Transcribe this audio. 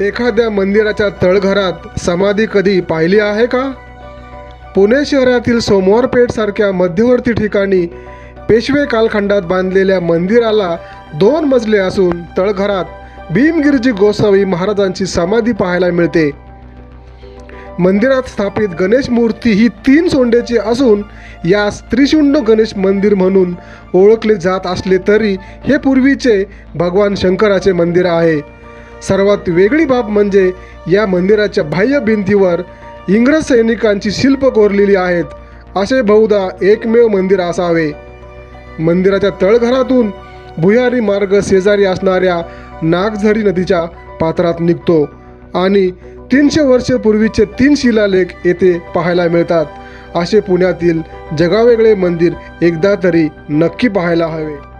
एखाद्या मंदिराच्या तळघरात समाधी कधी पाहिली आहे का? पुणे शहरातील सोमवारपेठसारख्या मध्यवर्ती ठिकाणी पेशवे कालखंडात बांधलेल्या मंदिराला दोन मजले असून तळघरात भीमगिरजी गोसावी महाराजांची समाधी पाहायला मिळते. मंदिरात स्थापित गणेश मूर्ती ही तीन सोंडेची असून यास त्रिशुंड गणेश मंदिर म्हणून ओळखले जात असले तरी हे पूर्वीचे भगवान शंकराचे मंदिर आहे. सर्वात वेगळी बाब म्हणजे या मंदिराच्या बाह्य भिंतीवर इंग्रज सैनिकांची शिल्प कोरलेली आहेत. असे बहुधा एकमेव मंदिर असावे. मंदिराच्या तळघरातून भुयारी मार्ग शेजारी असणाऱ्या नागझरी नदीच्या पात्रात निघतो आणि तीनशे वर्षपूर्वीचे तीन शिलालेख येथे पाहायला मिळतात. असे पुण्यातील जगावेगळे मंदिर एकदा तरी नक्की पाहायला हवे.